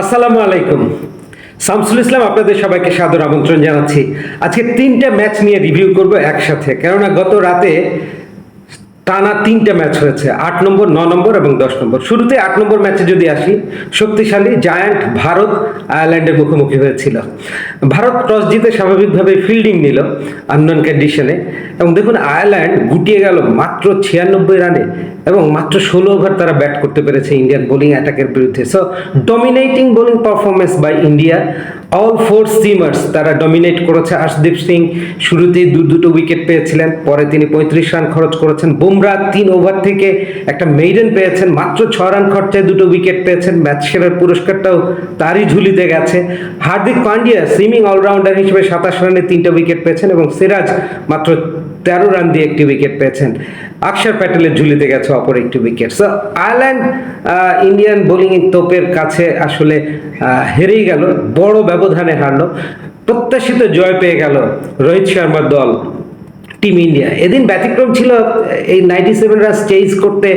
আসসালামু আলাইকুম। শামসুল ইসলাম, আপনাদের সবাইকে সাদর আমন্ত্রণ জানাচ্ছি। আজকে তিনটে ম্যাচ নিয়ে রিভিউ করব একসাথে। কেননা গত রাতে টানা তিনটে ম্যাচ হয়েছে। আট নম্বর, ন নম্বর এবং দশ নম্বর। শুরুতে আট নম্বর ম্যাচে যদি আসি, শক্তিশালী, জায়ান্ট, ভারত, আয়ারল্যান্ডের মুখোমুখি হয়েছিল। ভারত টস জিতে স্বাভাবিকভাবে ফিল্ডিং নিল আননন কন্ডিশনে। এবং দেখুন, আয়ারল্যান্ড গুটিয়ে গেল মাত্র ছিয়ানব্বই রানে। এবং মাত্র ষোলো ওভার তারা ব্যাট করতে পেরেছে ইন্ডিয়ান বোলিং অ্যাটাকের বিরুদ্ধে। So dominating bowling performance by India all four seamers তারা ডমিনেট করেছে। আর্শদীপ সিং শুরুতেই দু দুটো উইকেট পেয়েছিলেন, পরে তিনি পঁয়ত্রিশ রান খরচ করেছেন। বুমরা তিন ওভার থেকে একটা মেইডেন পেয়েছেন, মাত্র ছ রান খরচায় দুটো উইকেট পেয়েছেন। ম্যাচ সেরার পুরস্কারটাও তারই ঝুলিতে গেছে। হার্দিক পান্ডিয়া সুইমিং অলরাউন্ডার হিসেবে সাতাশ রানে তিনটা উইকেট পেয়েছেন এবং সিরাজ মাত্র তেরো রান দিয়ে একটি উইকেট পেয়েছেন। আকসার প্যাটেলের ঝুলিতে গেছে অপর একটি wicket so Ireland Indian bowling তোপের কাছে আসলে হেরেই গেল। বড় ব্যবধানে হারলো। প্রত্যাশিত জয় পেয়ে গেল রোহিত শর্মার দল। টিম ইন্ডিয়া এদিন ব্যতিক্রম ছিল, এই নাইনটি সেভেন রান চেঞ্জ করতে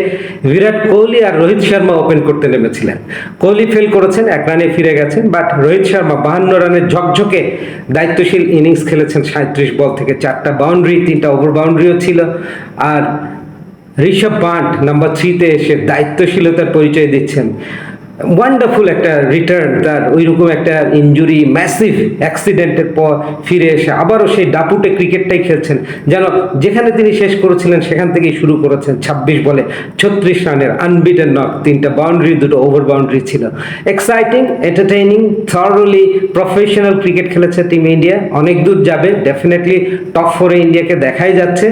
বিরাট কোহলি আর রোহিত শর্মা ওপেন করতে নেমেছিলেন। কোহলি ফেল করেছেন, এক রানে ফিরে গেছেন বাট রোহিত শর্মা বাহান্ন রানের ঝকঝকে দায়িত্বশীল ইনিংস খেলেছেন সাঁত্রিশ বল থেকে চারটা বাউন্ডারি তিনটা ওভার বাউন্ডারিও ছিল। আর ঋষভ পান্ট নাম্বার থ্রিতে এসে দায়িত্বশীলতার পরিচয় দিচ্ছেন। ওয়ান্ডারফুল একটা রিটার্ন তার ওইরকম একটা ইঞ্জুরি ম্যাসিভ অ্যাক্সিডেন্টের পর ফিরে এসে আবারও সেই ডাপুটে ক্রিকেটটাই খেলছেন। যেন যেখানে তিনি শেষ করেছিলেন, সেখান থেকেই শুরু করেছেন ছাব্বিশ বলে ছত্রিশ রানের আনবিটেন নক তিনটা বাউন্ডারি দুটো ওভার বাউন্ডারি ছিল। Exciting entertaining thoroughly professional cricket খেলেছে টিম ইন্ডিয়া অনেক দূর যাবে ডেফিনেটলি টপ ফোরে ইন্ডিয়াকে দেখাই যাচ্ছে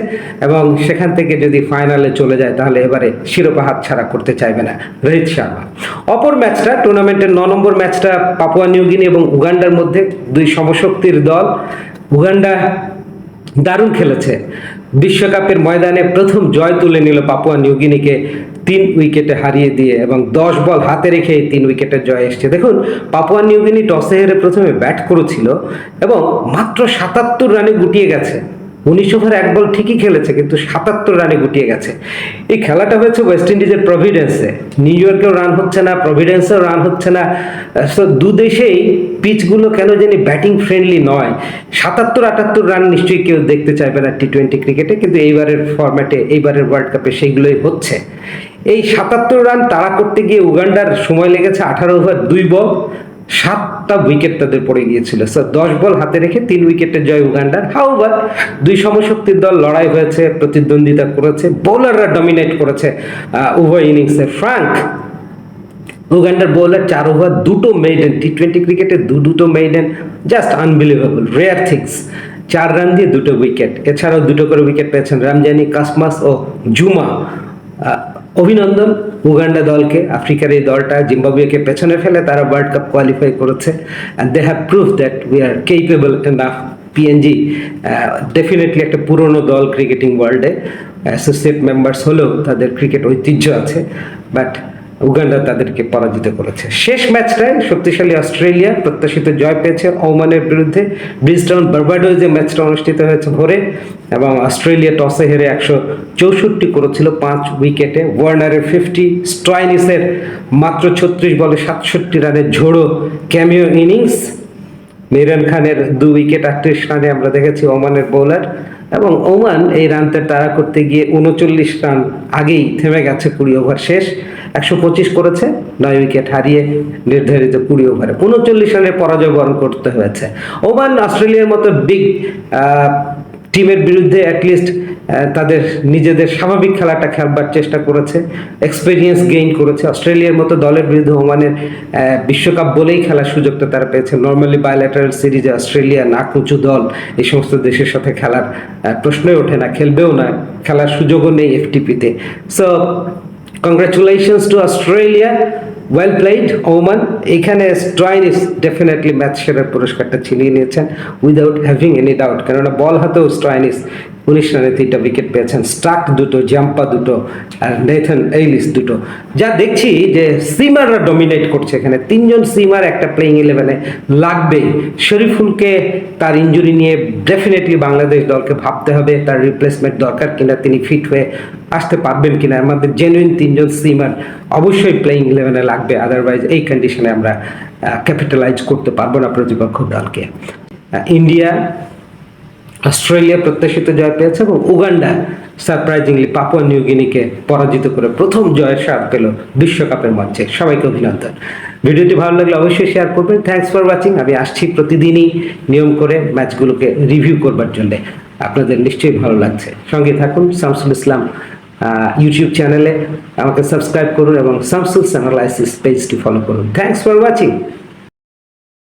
এবং সেখান থেকে যদি ফাইনালে চলে যায়, তাহলে এবারে শিরোপা হাতছাড়া করতে চাইবে না। রোহিত শর্মা। অপর ম্যাচটা টুর্নামেন্টের ন নম্বর ম্যাচটা পাপুয়া নিউগিনি এবং উগান্ডার মধ্যে দুই সমশক্তির দল। উগান্ডা দারুণ খেলেছে। বিশ্বকাপের ময়দানে প্রথম জয় তুলে নিল পাপুয়া নিউগিনিকে তিন উইকেটে হারিয়ে দিয়ে এবং দশ বল হাতে রেখে এই তিন উইকেটের জয় এসছে। দেখুন, পাপুয়া নিউগিনি টসে হেরে প্রথমে ব্যাট করেছিল এবং মাত্র সাতাত্তর রানে গুটিয়ে গেছে। উনিশ ওভার এক বল ঠিকই খেলেছে, কিন্তু সাতাত্তর রানে গুটিয়ে গেছে। এই খেলাটা হয়েছে ওয়েস্ট ইন্ডিজের প্রভিডেন্সে নিউ ইয়র্কেও রান হচ্ছে না প্রভিডেন্সেও রান হচ্ছে না। সো দু দেশেই পিচগুলো কেন জানি ব্যাটিং ফ্রেন্ডলি নয়। সাতাত্তর, আটাত্তর রান নিশ্চয়ই কেউ দেখতে চাইবে না টি টোয়েন্টি ক্রিকেটে কিন্তু এইবারের ফরম্যাটে এইবারের ওয়ার্ল্ড কাপে সেইগুলোই হচ্ছে। এই সাতাত্তর রান তাড়া করতে গিয়ে উগান্ডার সময় লেগেছে আঠারো ওভার দুই বল। সাতটা উইকেট তাদের পড়ে গিয়েছিল। স্যার দশ বল হাতে রেখে তিন উইকেটের জয় উগান্ডার। হাউবার দুই সমশক্তির দল লড়াই হয়েছে, প্রতিদ্বন্দ্বিতা করেছে বোলাররা ডমিনেট করেছে উভয় ইনিংসে ফ্রাঙ্ক উগান্ডার বোলার চার ওভার দুটো মেইডেন টি টোয়েন্টি ক্রিকেটে দু দুটো maiden just unbelievable rare things চার রান দিয়ে দুটো উইকেট এছাড়াও দুটো করে উইকেট পেয়েছেন রামজানি, কাসমাস ও জুমা। অভিনন্দন। উগান্ডা দলকে, আফ্রিকার এই দলটা, জিম্বাবুয়েকে পেছনে ফেলে তারা ওয়ার্ল্ড কাপ কোয়ালিফাই করেছে। And they have proof that we are capable enough PNG definitely একটা পুরনো দল ক্রিকেটিং ওয়ার্ল্ডে অ্যাসোসিয়েট মেম্বার্স হলেও তাদের ক্রিকেট ঐতিহ্য আছে। বাট উগান্ডা তাদেরকে পরাজিত করেছে। শেষ ম্যাচটায় শক্তিশালী অস্ট্রেলিয়া প্রত্যাশিত জয় পেয়েছে ওমানের বিরুদ্ধে। ব্রিজটাউন বার্বাডোজে ম্যাচটা অনুষ্ঠিত হয়েছে ভোরে এবং অস্ট্রেলিয়া টসে হেরে একশো চৌষট্টি করেছিল পাঁচ উইকেটে। ওয়ার্নারের ফিফটি, স্ট্রাইনিসের মাত্র ছত্রিশ বলে সাতষট্টি রানের ঝোড়ো ক্যামিও ইনিংস। মিরান খানের দু উইকেট আটত্রিশ রানে আমরা দেখেছি ওমানের বোলার এবং ওমান এই রানটা তাড়া করতে গিয়ে উনচল্লিশ রান আগেই থেমে গেছে কুড়ি ওভার শেষ। একশো পঁচিশ করেছে, নয় উইকেট হারিয়ে নির্ধারিত কুড়ি ওভারে উনচল্লিশ রানের পরাজয় বরণ করতে হয়েছে। ওমান, অস্ট্রেলিয়ার মতো বিগ টিমের বিরুদ্ধে অ্যাটলিস্ট তাদের নিজেদের স্বাভাবিক খেলাটা খেলবার চেষ্টা করেছে এক্সপিরিয়েন্স গেইন করেছে। অস্ট্রেলিয়ার মতো দলের বিরুদ্ধে ওমানের বিশ্বকাপ বলেই খেলার সুযোগটা তারা পেয়েছে। নর্মালি বায়োলেটারাল সিরিজে অস্ট্রেলিয়া নাক উঁচু দল, এই সমস্ত দেশের সাথে খেলার প্রশ্নই ওঠে না, খেলবেও না, খেলার সুযোগও নেই এফটিপিতে so congratulations to Australia well played Oman এখানে স্ট্রাইন ইস ডেফিনেটলি ম্যাচ সেরার পুরস্কারটা ছিনিয়ে নিয়েছেন উইদাউট হ্যাভিং এনি ডাউট কেননা বল হাতেও স্ট্রাইনিস উনিশ রানে তিনটা উইকেট পেয়েছেন। স্টাক দুটো জাম্পা দুটো, আর নেথন এইলিস দুটো। যা দেখছি যে সিমাররা ডমিনেট করছে এখানে। তিনজন সিমার একটা প্লেইং ইলেভেনে লাগবেই। শরীফুলকে তার ইঞ্জুরি নিয়ে ডেফিনেটলি বাংলাদেশ দলকে ভাবতে হবে, তার রিপ্লেসমেন্ট দরকার কিনা, তিনি ফিট হয়ে আসতে পারবেন কিনা। আমাদের জেনুইন তিনজন সিমার অবশ্যই প্লেইং ইলেভেনে লাগবে। আদারওয়াইজ এই কন্ডিশনে আমরা ক্যাপিটালাইজ করতে পারব না প্রতিপক্ষ দলকে। ইন্ডিয়া অস্ট্রেলিয়া প্রত্যাশিত জয় পেয়েছে এবং উগান্ডা সারপ্রাইজিংলি পাপুয়া নিউগিনিকে পরাজিত করে প্রথম জয়ের স্বাদ পেল বিশ্বকাপের মঞ্চে। সবাইকে অভিনন্দন। ভিডিওটি ভালো লাগলে অবশ্যই শেয়ার করবেন। থ্যাংকস ফর ওয়াচিং আমি আসছি প্রতিদিনই নিয়ম করে ম্যাচগুলোকে রিভিউ করবার জন্যে। আপনাদের নিশ্চয়ই ভালো লাগছে। সঙ্গে থাকুন শামসুল ইসলাম ইউটিউব চ্যানেলে আমাকে সাবস্ক্রাইব করুন এবং শামসুল অ্যানালাইসিস পেজটি ফলো করুন। Thanks for watching